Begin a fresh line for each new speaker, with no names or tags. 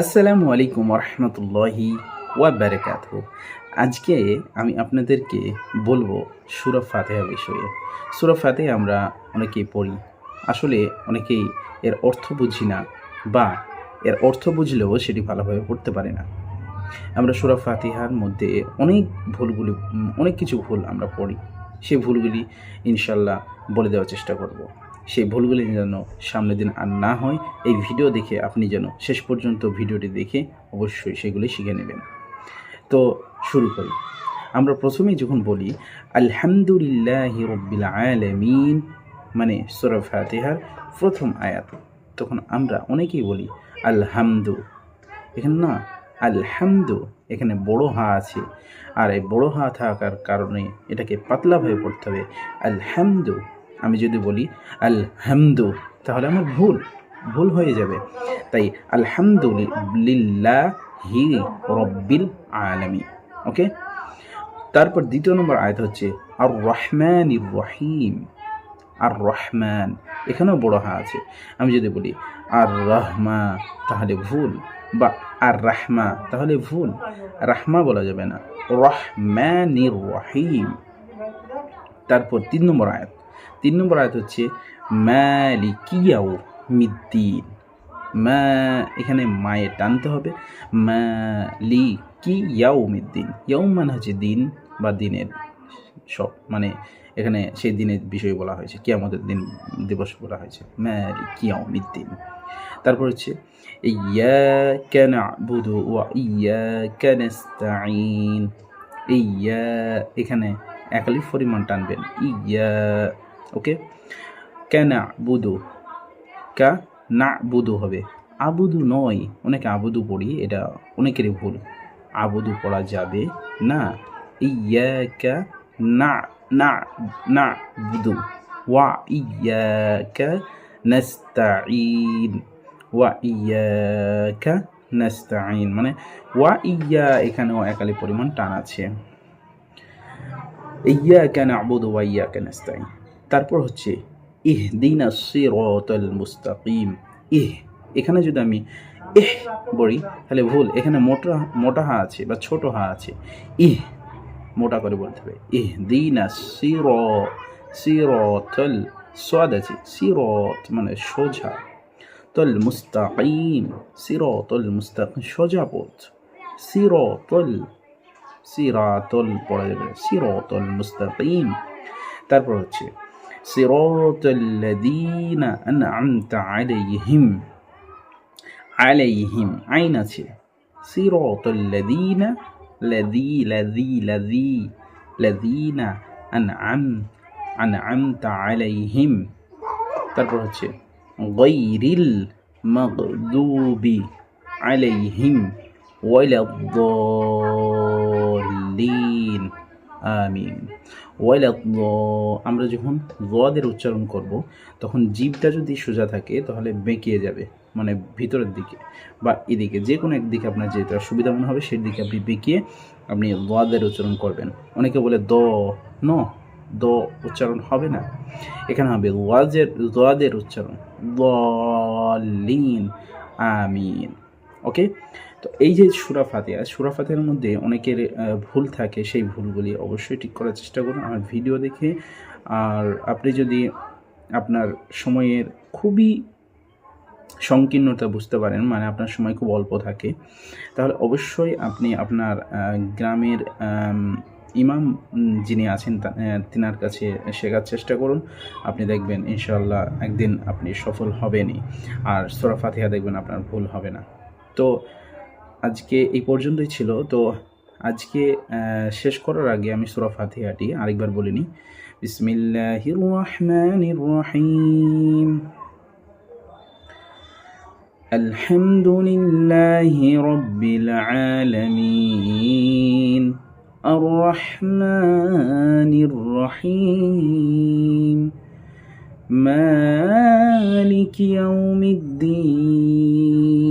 আসসালামু আলাইকুম রহমতুল্লাহি ওয়াবারাকাত আজকে আমি আপনাদেরকে বলব সুরা ফাতেহা বিষয়ে। সুরা ফাতেহা আমরা অনেকেই পড়ি। আসলে অনেকেই এর অর্থ বুঝি না বা এর অর্থ বুঝলেও সেটি ভালোভাবে পড়তে পারে না। আমরা সুরা ফাতিহার মধ্যে অনেক ভুলগুলি অনেক কিছু ভুল আমরা পড়ি। সেই ভুলগুলি ইনশাল্লাহ বলে দেওয়ার চেষ্টা করব। সেই ভুলগুলি যেন সামনের দিন আর না হয়, এই ভিডিও দেখে আপনি যেন শেষ পর্যন্ত ভিডিওটি দেখে অবশ্যই সেগুলি শিখে নেবেন। তো শুরু করি। আমরা প্রথমেই যখন বলি, আলহামদুলিল্লাহ রব্বিল আলামিন মানে সুরা ফাতিহার প্রথম আয়াত, তখন আমরা অনেকেই বলি, আলহামদু এখানে না, আলহামদু এখানে বড় হা আছে। আর এই বড় হা থাকার কারণে এটাকে পাতলা পাতলাভাবে পড়তে হবে, আলহামদু আমি যদি বলি আলহামদু, তাহলে আমার ভুল ভুল হয়ে যাবে। তাই আলহামদুলিল্লাহ রব্বিল আলামী, ওকে? তারপর দ্বিতীয় নম্বর আয়াত হচ্ছে আর রহমান রহিম আর রহমান এখানেও বড় হা আছে। আমি যদি বলি আর রহমা তাহলে ভুল, বা আর রাহমা তাহলে ভুল, রাহমা বলা যাবে না, রহমানির রহিম। তারপর তিন নম্বর আয়াত তিন নম্বর আয়াত হচ্ছে মালিকিয়াও মিদ্দিন। মা, এখানে মায়ে টানতে হবে। মালিকি ইয়াও মিদ্দিন। ইয়াও মানে হচ্ছে দিন বা দিনের সব মানে এখানে সেই দিনের বিষয় বলা হয়েছে, কিয়ামতের দিন দিবস বলা হয়েছে। মালিকি ইয়াও মিদ্দিন। তারপর হচ্ছে ইয়া ইয়াকা না'বুদু ওয়া ইয়াকা নাস্তাঈন। ইয়া, এখানে একালিফ পরিমাণ টানবেন। ইয়া ওকে? কেনা বুধু কা না বুধু হবে। আবুদু নয়। অনেকে আবুদু পড়ি, এটা অনেকেরই ভুল। আবুদু পড়া যাবে না। ইয়াকা না না না বুধু ওয়া ইয়াকা নাস্তাঈন। ওয়া ইয়াকা নাস্তাঈন। মানে ওয়া ইয়া এখানেও একালি পরিমাণ টান আছে। ইয়াকা না'বুদু ওয়া ইয়া ইয়াকা নাস্তাঈন। তারপর হচ্ছে, ইহদিনা সিরাতাল মুস্তাকিম। ইহ, এখানে যদি আমি এহ বলি, তাহলে ভুল, এখানে মোটা মোটা হা আছে বা ছোট হা আছে। ইহ, মোটা করে বলতে হবে। ইহদিনা সির, সিরাতাল সাদ আছে। সিরাত মানে সোজা। তল মুস্তাকিম। সিরাতাল মুস্তাকিম, সোজা পথ। সিরাতাল, সিরাতল পড়া যাবে সিরাতল মুস্তাকিম। তারপর হচ্ছে সিরাতাল্লাযীনা আন'আমতা আলাইহিম আলাইহিম আইন আছে সিরাতাল্লাযীনা লাযী লাযী লাযী লাযীনা আন'আম আন'আমতা আলাইহিম তারপর হচ্ছে গায়রিল মাগদুবি আলাইহিম ওয়ালাদ্দাল্লিন আমিন ওয়ালাদ আমরা যখন ওয়াদের উচ্চারণ করব, তখন জিভটা যদি সোজা থাকে, তাহলে বেঁকিয়ে যাবে মানে ভিতরের দিকে বা এদিকে। যে কোনো একদিকে আপনার যেটা সুবিধা মনে হবে, সেই দিকে আপনি বেঁকিয়ে আপনি ওয়াদের উচ্চারণ করবেন। অনেকে বলে দ, ন, দ উচ্চারণ হবে না। এখানে হবে ওয়াজের ওয়াদের উচ্চারণ। লিন আমিন। ওকে? তো এই যে সুরা ফাতিহা সুরা ফাতিহার মধ্যে অনেকের ভুল থাকে, সেই ভুলগুলি অবশ্যই ঠিক করার চেষ্টা করুন আমার ভিডিও দেখে। আর আপনি যদি আপনার সময়ের খুবই সংকীর্ণতা বুঝতে পারেন মানে আপনার সময় খুব অল্প থাকে, তাহলে অবশ্যই আপনি আপনার গ্রামের ইমাম যিনি আছেন তিনার কাছে শেখার চেষ্টা করুন। আপনি দেখবেন ইনশাল্লাহ একদিন আপনি সফল হবেনই। আর সোরা ফাতিহা দেখবেন আপনার ভুল হবে না। তো আজকে এই পর্যন্তই ছিল তো আজকে আহ, শেষ করার আগে আমি সুরা ফাতিহাটি আরেকবার বলিনি বিসমিল্লাহির রহমানির রহিম الحمد لله رب العالمين الرحمن الرحيم مالك يوم الدين